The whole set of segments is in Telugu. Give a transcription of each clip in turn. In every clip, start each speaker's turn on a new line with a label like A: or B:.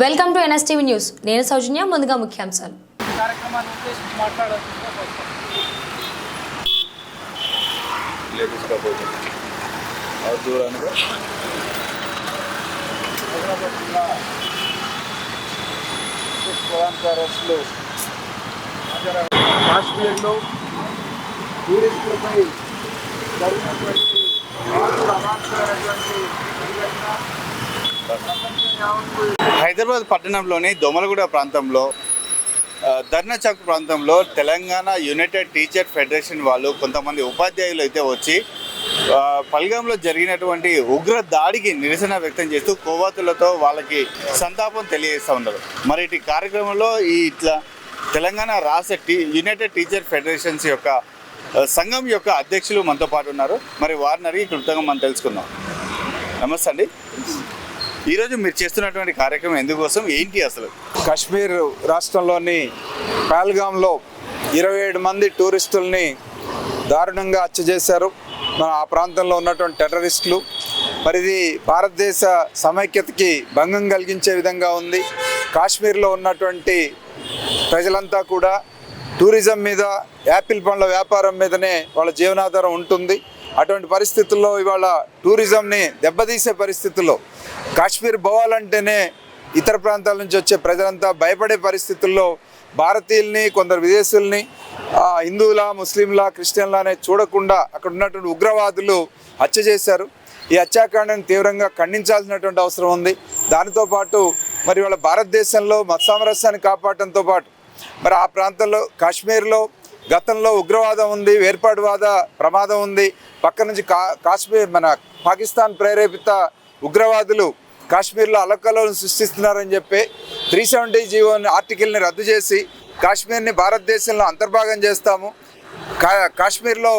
A: Welcome to NSTV news. నేను సౌజన్య ముందుగా ముఖ్యాంశాలు.
B: కాశ్మీర్లో టూరిస్టులపై జరిగినటువంటి అవాంఛనీయమైనటువంటి
C: హైదరాబాద్ పట్టణంలోని దొమలగూడ ప్రాంతంలో ఆ, ధర్నా చౌక్ ప్రాంతంలో తెలంగాణ యునైటెడ్ టీచర్ ఫెడరేషన్ వాళ్ళు కొంతమంది ఉపాధ్యాయులు అయితే వచ్చి పల్గంలో జరిగినటువంటి ఉగ్ర దాడికి నిరసన వ్యక్తం చేస్తూ కోవాతులతో వాళ్ళకి సంతాపం తెలియజేస్తూ ఉన్నారు. మరి ఇటు కార్యక్రమంలో ఈ ఇట్లా తెలంగాణ రాష్ట్ర టీ యునైటెడ్ టీచర్ ఫెడరేషన్స్ యొక్క సంఘం యొక్క అధ్యక్షులు మనతో పాటు ఉన్నారు. మరి వారిని అడిగి క్లుప్తంగా మనం తెలుసుకుందాం. నమస్తే అండి. ఈరోజు మీరు చేస్తున్నటువంటి కార్యక్రమం ఎందుకోసం? ఏంటి అసలు?
D: కాశ్మీర్ రాష్ట్రంలోని పాల్గామ్లో ఇరవై ఏడు మంది టూరిస్టుల్ని దారుణంగా హత్య చేశారు. మన ఆ ప్రాంతంలో ఉన్నటువంటి టెర్రరిస్టులు. మరి ఇది భారతదేశ సమైక్యతకి భంగం కలిగించే విధంగా ఉంది. కాశ్మీర్లో ఉన్నటువంటి ప్రజలంతా కూడా టూరిజం మీద యాపిల్ పండ్ల వ్యాపారం మీదనే వాళ్ళ జీవనాధారం ఉంటుంది. అటువంటి పరిస్థితుల్లో ఇవాళ టూరిజంని దెబ్బతీసే పరిస్థితుల్లో కాశ్మీర్ పోవాలంటేనే ఇతర ప్రాంతాల నుంచి వచ్చే ప్రజలంతా భయపడే పరిస్థితుల్లో భారతీయుల్ని కొందరు విదేశీయుల్ని హిందువుల ముస్లింల క్రిస్టియన్లనే చూడకుండా అక్కడ ఉన్నటువంటి ఉగ్రవాదులు హత్య చేశారు. ఈ హత్యాకాండాన్ని తీవ్రంగా ఖండించాల్సినటువంటి అవసరం ఉంది. దానితో పాటు మరి వాళ్ళ భారతదేశంలో మత సామరస్యాన్ని కాపాడటంతో పాటు మరి ఆ ప్రాంతంలో కాశ్మీర్లో గతంలో ఉగ్రవాదం ఉంది వేర్పాటువాద ప్రమాదం ఉంది. పక్క నుంచి కా కాశ్మీర్ మన పాకిస్తాన్ ప్రేరేపిత ఉగ్రవాదులు కాశ్మీర్లో అలకలను సృష్టిస్తున్నారని చెప్పి త్రీ సెవెంటీ జీవో ఆర్టికల్ని రద్దు చేసి కాశ్మీర్ని భారతదేశంలో అంతర్భాగం చేస్తాము. కా కాశ్మీర్లో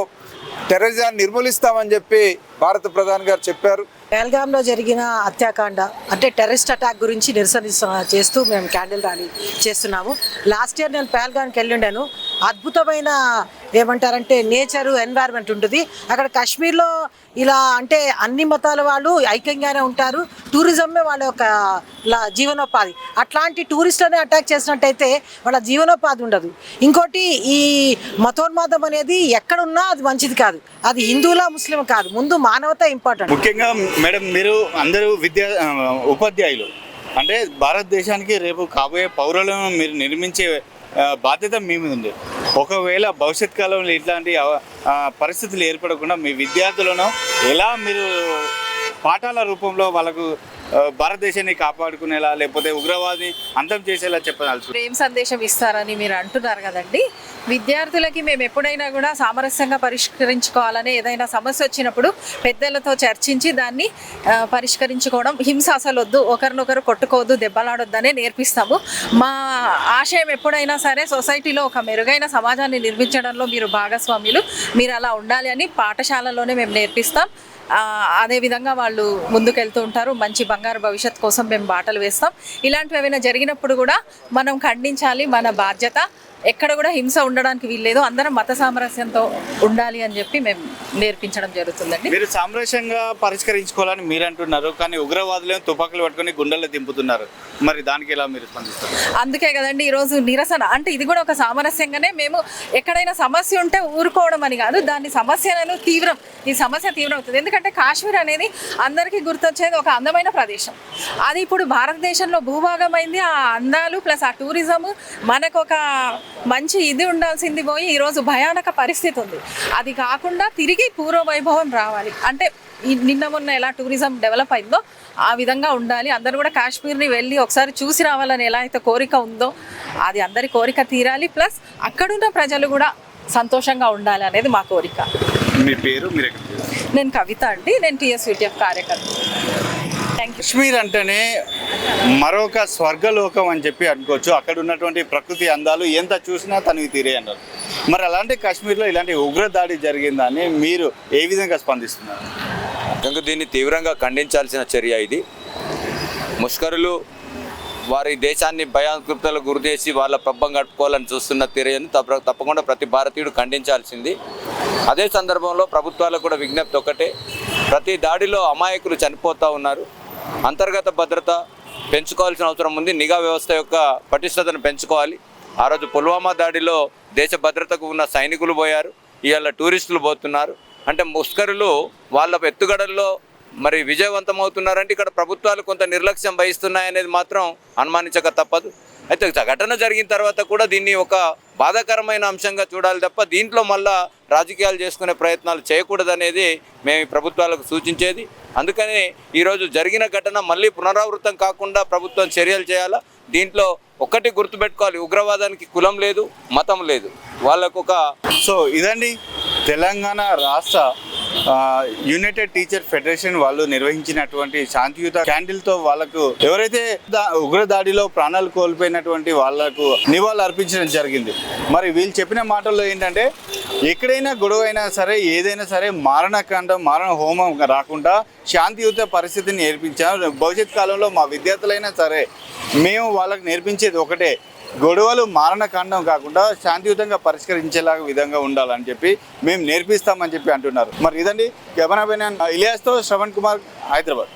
D: టెర్రరిజాన్ని నిర్మూలిస్తామని చెప్పి భారత ప్రధాని గారు చెప్పారు.
E: పహల్గామ్లో జరిగిన హత్యాకాండ అంటే టెర్రరిస్ట్ అటాక్ గురించి నిరసన చేస్తూ మేము క్యాండిల్ ర్యాలీ చేస్తున్నాము. లాస్ట్ ఇయర్ నేను పహల్గామ్కి వెళ్ళిండాను. అద్భుతమైన ఏమంటారంటే నేచరు ఎన్వైర్న్మెంట్ ఉంటుంది. అక్కడ కాశ్మీర్లో ఇలా అంటే అన్ని మతాల వాళ్ళు ఐక్యంగానే ఉంటారు. టూరిజమే వాళ్ళ యొక్క లా- జీవనోపాధి. అట్లాంటి టూరిస్టులని అటాక్ చేసినట్టయితే వాళ్ళ జీవనోపాధి ఉండదు. ఇంకోటి ఈ మతోన్మాదం అనేది ఎక్కడున్నా అది మంచిది కాదు. అది హిందువులా ముస్లిం కాదు. ముందు మానవత ఇంపార్టెంట్
C: ముఖ్యంగా మేడం మీరు అందరూ విద్యా ఉపాధ్యాయులు. అంటే భారతదేశానికి రేపు కాబోయే పౌరులను మీరు నిర్మించే బాధ్యత మీ మీద ఉంది. ఒకవేళ భవిష్యత్ కాలంలో ఇట్లాంటి పరిస్థితులు ఏర్పడకుండా మీ విద్యార్థులను ఎలా మీరు పాఠాల రూపంలో వాళ్ళకు భారతదేశాన్ని కాపాడుకునేలా లేకపోతే ఉగ్రవాదిని అంతం చేసేలా చెప్పదలుచు
F: ప్రేమ సందేశం ఇస్తారని మీరు అంటున్నారు కదండి. విద్యార్థులకి మేము ఎప్పుడైనా కూడా సామరస్యంగా పరిష్కరించుకోవాలని ఏదైనా సమస్య వచ్చినప్పుడు పెద్దలతో చర్చించి దాన్ని పరిష్కరించుకోవడం హింస అసలు వద్దు ఒకరినొకరు కొట్టుకోవద్దు దెబ్బలాడొద్దనే నేర్పిస్తాము. మా ఆశయం ఎప్పుడైనా సరే సొసైటీలో ఒక మెరుగైన సమాజాన్ని నిర్మించడంలో మీరు భాగస్వాములు. మీరు అలా ఉండాలి అని పాఠశాలలోనే మేము నేర్పిస్తాం. అదేవిధంగా వాళ్ళు ముందుకెళ్తూ ఉంటారు. మంచి బంగారు భవిష్యత్ కోసం మేము బాటలు వేస్తాం. ఇలాంటివి ఏమైనా జరిగినప్పుడు కూడా మనం ఖండించాలి. మన బాధ్యత ఎక్కడ కూడా హింస ఉండడానికి వీల్లేదు. అందరం మత సామరస్యంతో ఉండాలి అని చెప్పి మేము నేర్పించడం జరుగుతుందండి.
C: మీరు సామరస్యంగా పరిష్కరించుకోవాలని మీరు అంటున్నారు కానీ ఉగ్రవాదులను తుపాకులు పట్టుకొని గుండెల్లో దింపుతున్నారు. మరి దానికి ఎలా మీరు స్పందిస్తారు?
F: అందుకే కదండి ఈరోజు నిరసన. అంటే ఇది కూడా ఒక సామరస్యంగానే మేము ఎక్కడైనా సమస్య ఉంటే ఊరుకోవడం అని కాదు దాన్ని సమస్యలను తీవ్రం ఈ సమస్య తీవ్రం అవుతుంది ఎందుకంటే కాశ్మీర్ అనేది అందరికీ గుర్తొచ్చేది ఒక అందమైన ప్రదేశం. అది ఇప్పుడు భారతదేశంలో భూభాగమైంది. ఆ అందాలు ప్లస్ ఆ టూరిజం మనకు ఒక మంచి ఇది ఉండాల్సింది పోయి ఈరోజు భయానక పరిస్థితి ఉంది. అది కాకుండా తిరిగి పూర్వ వైభవం రావాలి. అంటే నిన్న మొన్న ఎలా టూరిజం డెవలప్ అయిందో ఆ విధంగా ఉండాలి. అందరూ కూడా కాశ్మీర్ని వెళ్ళి ఒకసారి చూసి రావాలని ఎలా అయితే కోరిక ఉందో అది అందరి కోరిక తీరాలి. ప్లస్ అక్కడున్న ప్రజలు కూడా సంతోషంగా ఉండాలి అనేది మా కోరిక.
C: మీ పేరు
F: నేను కవిత అండి. నేను టీఎస్విటిఎఫ్ కార్యకర్త.
C: కాశ్మీర్ అంటేనే మరొక స్వర్గలోకం అని చెప్పి అనుకోవచ్చు. అక్కడ ఉన్నటువంటి ప్రకృతి అందాలు ఎంత చూసినా తనకి తీరే అన్నారు మరి అలాంటి కాశ్మీర్లో ఇలాంటి ఉగ్రదాడి జరిగిందని మీరు ఏ విధంగా స్పందిస్తున్నారు?
G: కనుక దీన్ని తీవ్రంగా ఖండించాల్సిన చర్య ఇది. ముష్కరులు వారి దేశాన్ని భయాంకృతలకు గురి చేసి వాళ్ళ పబ్బం గడుపుకోవాలని చూస్తున్న తీరని తప్ప తప్పకుండా ప్రతి భారతీయుడు ఖండించాల్సింది. అదే సందర్భంలో ప్రభుత్వాలకు కూడా విజ్ఞప్తి ఒకటే. ప్రతి దాడిలో అమాయకులు చనిపోతూ ఉన్నారు. అంతర్గత భద్రత పెంచుకోవాల్సిన అవసరం ఉంది. నిఘా వ్యవస్థ యొక్క పటిష్టతను పెంచుకోవాలి. ఆ రోజు పుల్వామా దాడిలో దేశ భద్రతకు ఉన్న సైనికులు పోయారు. ఇవాళ టూరిస్టులు పోతున్నారు. అంటే ముస్కరులు వాళ్ళ ఎత్తుగడల్లో మరి విజయవంతమవుతున్నారంటే ఇక్కడ ప్రభుత్వాలు కొంత నిర్లక్ష్యం వహిస్తున్నాయనేది మాత్రం అనుమానించక తప్పదు. అయితే ఘటన జరిగిన తర్వాత కూడా దీన్ని ఒక బాధాకరమైన అంశంగా చూడాలి తప్ప దీంట్లో మళ్ళా రాజకీయాలు చేసుకునే ప్రయత్నాలు చేయకూడదనేది మేము ఈ ప్రభుత్వాలకు సూచించేది. అందుకని ఈరోజు జరిగిన ఘటన మళ్ళీ పునరావృతం కాకుండా ప్రభుత్వం చర్యలు చేయాలా? దీంట్లో ఒక్కటి గుర్తుపెట్టుకోవాలి. ఉగ్రవాదానికి కులం లేదు మతం లేదు. వాళ్ళకు ఒక
C: సో ఇదండి తెలంగాణ రాష్ట్ర యునైటెడ్ టీచర్ ఫెడరేషన్ వాళ్ళు నిర్వహించినటువంటి శాంతియుత క్యాండిల్తో వాళ్ళకు ఎవరైతే దా- ఉగ్ర దాడిలో ప్రాణాలు కోల్పోయినటువంటి వాళ్ళకు నివాళులు అర్పించడం జరిగింది. మరి వీళ్ళు చెప్పిన మాటల్లో ఏంటంటే ఎక్కడైనా గొడవ అయినా సరే ఏదైనా సరే మారణకాండం మారణ హోమం రాకుండా శాంతియుత పరిస్థితిని నేర్పించాను భవిష్యత్ కాలంలో మా విద్యార్థులైనా సరే మేము వాళ్ళకి నేర్పించేది ఒకటే. గొడవలు మారణకాండం కాకుండా శాంతియుతంగా పరిష్కరించేలాగా విధంగా ఉండాలని చెప్పి మేము నేర్పిస్తామని చెప్పి అంటున్నారు. మరి ఇదండి. కెమెరామెన్ ఇలియాస్తో శ్రవణ్ కుమార్ హైదరాబాద్.